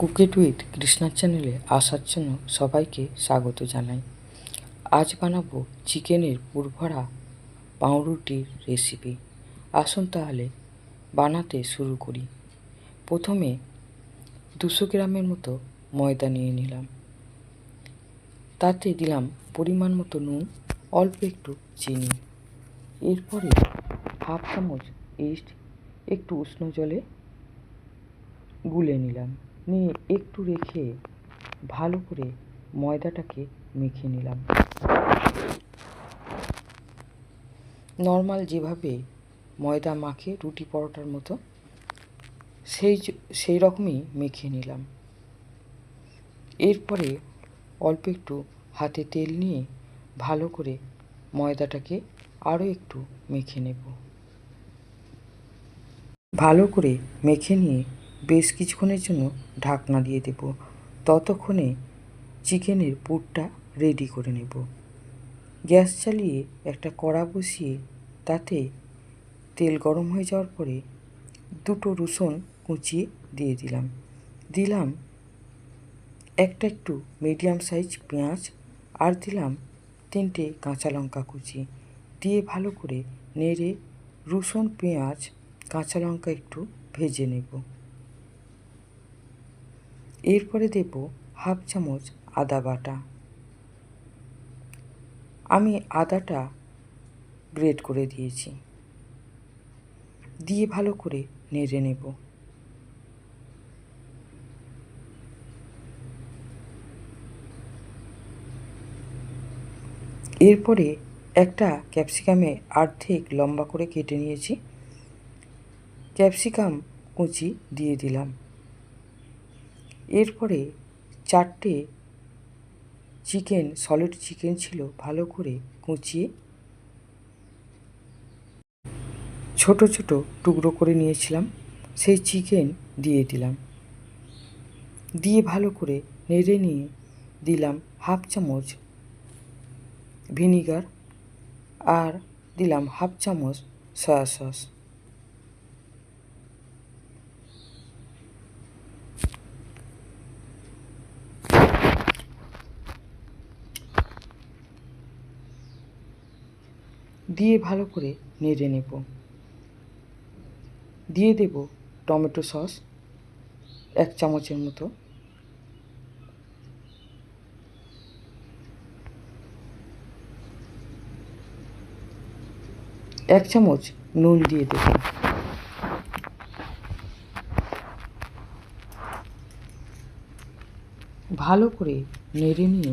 Cook it with কৃষ্ণার চ্যানেলে আসার জন্য সবাইকে স্বাগত জানাই। আজ বানাবো চিকেনের পুরভরা পাউরুটির রেসিপি। আসুন তাহলে বানাতে শুরু করি। প্রথমে দুশো গ্রামের মতো ময়দা নিয়ে নিলাম। তাতে দিলাম পরিমাণ মতো নুন, অল্প একটু চিনি। এরপরে হাফ চামচ ইস্ট, একটু উষ্ণ জলে গুলে নিলাম। নিয়ে একটু রেখে ভালো করে ময়দাটাকে মেখে নিলাম। নর্মাল যেভাবে ময়দা মাখে রুটি পরোটার মতো, সেই সেই রকমই মেখে নিলাম। এরপরে অল্প একটু হাতে তেল নিয়ে ভালো করে ময়দাটাকে আরও একটু মেখে নেব। ভালো করে মেখে নিয়ে বেশ কিছুক্ষণের জন্য ঢাকনা দিয়ে দেব। ততক্ষণে চিকেনের পুরটা রেডি করে নেব। গ্যাস চালিয়ে একটা কড়া বসিয়ে তাতে তেল গরম হয়ে যাওয়ার পরে দুটো রসুন কুচিয়ে দিয়ে দিলাম। দিলাম একটা একটু মিডিয়াম সাইজ পেঁয়াজ আর দিলাম তিনটে কাঁচা লঙ্কা কুচি। দিয়ে ভালো করে নেড়ে রসুন, পেঁয়াজ, কাঁচা লঙ্কা একটু ভেজে নেব। এরপরে দেব হাফ চামচ আদা বাটা। আমি আদাটা গ্রেট করে দিয়েছি। দিয়ে ভালো করে নেড়ে নেব। এরপরে একটা ক্যাপসিকামে অর্ধেক লম্বা করে কেটে নিয়েছি। ক্যাপসিকাম কুচি দিয়ে দিলাম। এরপরে চারটে চিকেন সলিড চিকেন ছিল, ভালো করে কুচিয়ে ছোট ছোট টুকরো করে নিয়েছিলাম। সেই চিকেন দিয়ে দিলাম। দিয়ে ভালো করে নেড়ে নিয়ে দিলাম হাফ চামচ ভিনিগার আর দিলাম হাফ চামচ সয়া সস। দিয়ে ভালো করে নেড়ে নেব। দিয়ে দেব টমেটো সস এক চামচের মতো। এক চামচ নুন দিয়ে দেব। ভালো করে নেড়ে নিয়ে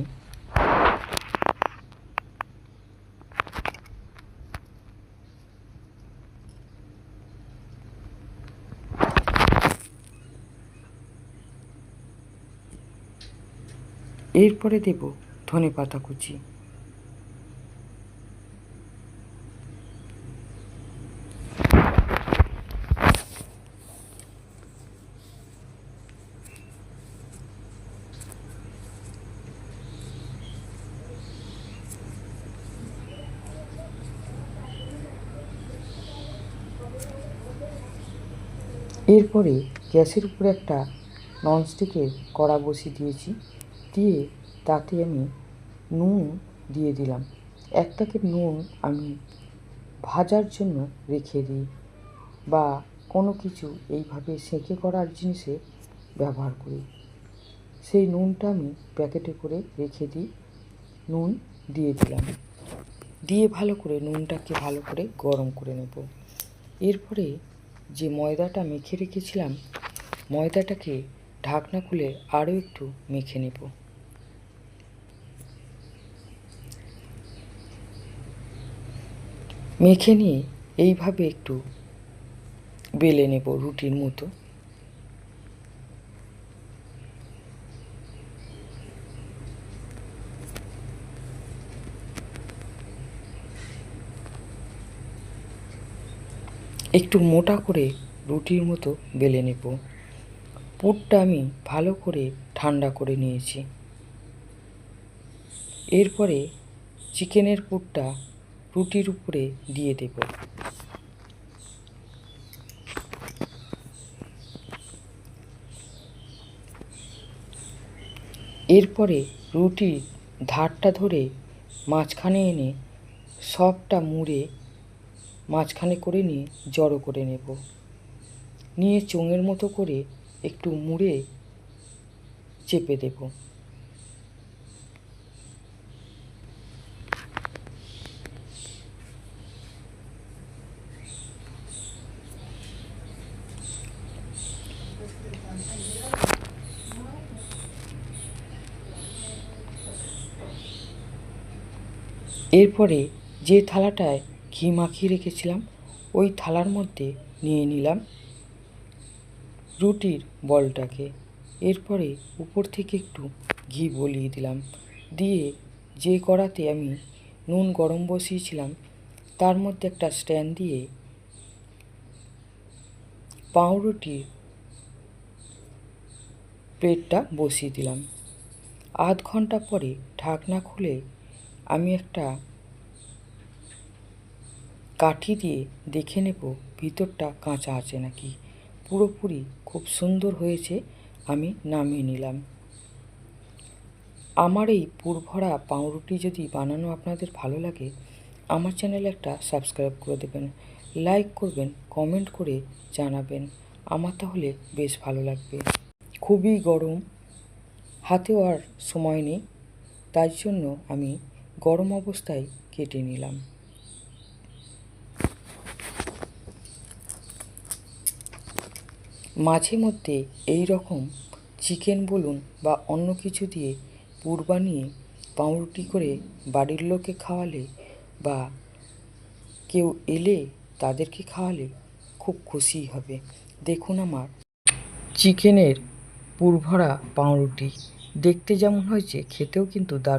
এরপরে দেব ধনে পাতা কুচি। এরপরে গ্যাসের উপরে একটা ননস্টিকের কড়া বসিয়ে দিয়েছি। দিয়ে তাতে আমি নুন দিয়ে দিলাম। এক প্যাকেট নুন আমি ভাজার জন্য রেখে দিই বা কোনো কিছু এইভাবে সেঁকে করার জিনিসে ব্যবহার করি। সেই নুনটা আমি প্যাকেটে করে রেখে দিই, নুন দিয়ে দিলাম। দিয়ে ভালো করে নুনটাকে ভালো করে গরম করে নেব। এরপরে যে ময়দাটা মেখে রেখেছিলাম, ময়দাটাকে ঢাকনা খুলে আরও একটু মেখে নেব। মেখে নিয়ে এইভাবে একটু বেলে নেব রুটির মতো। একটু মোটা করে রুটির মতো বেলে নেব। পুরটা আমি ভালো করে ঠান্ডা করে নিয়েছি। এরপরে চিকেনের পুরটা রুটির উপরে দিয়ে দেব। এরপরে রুটির ধারটা ধরে মাঝখানে এনে সবটা মুড়ে মাঝখানে করে নিয়ে জড়ো করে নেব। নিয়ে চোঙের মতো করে একটু মুড়ে চেপে দেব। এরপরে যে থালাটায় ঘি মাখিয়ে রেখেছিলাম, ওই থালার মধ্যে নিয়ে নিলাম রুটির বলটাকে। এরপরে উপর থেকে একটু ঘি বলিয়ে দিলাম। দিয়ে যে কড়াতে আমি নুন গরম বসিয়েছিলাম, তার মধ্যে একটা স্ট্যান্ড দিয়ে পাউরুটির প্লেটটা বসিয়ে দিলাম। আধ ঘণ্টা পরে ঢাকনা খুলে আমি একটা কাঠি দিয়ে দেখে নেব, ভিতরটা কাঁচা আছে নাকি। পুরোপুরি খুব সুন্দর হয়েছে, আমি নামিয়ে নিলাম। আমার এই পুরভরা পাউরুটি যদি বানানো আপনাদের ভালো লাগে, আমার চ্যানেলে একটা সাবস্ক্রাইব করে দেবেন, লাইক করবেন, কমেন্ট করে জানাবেন। আমার তাহলে বেশ ভালো লাগবে। খুবই গরম, হাতেও আর সময় নেই, তাই জন্য আমি গরম অবস্থায় কেটে নিলাম। মাঝে মধ্যে এই রকম চিকেন বলুন বা অন্য কিছু দিয়ে পুর বানিয়ে পাউরুটি করে বাড়ির লোককে খাওয়ালে বা কেউ এলে তাদেরকে খাওয়ালে খুব খুশি হবে। দেখুন আমার চিকেনের পুরভরা পাউরুটি। দেখতে যেমন হয়েছে, খেতেও কিন্তু দারুণ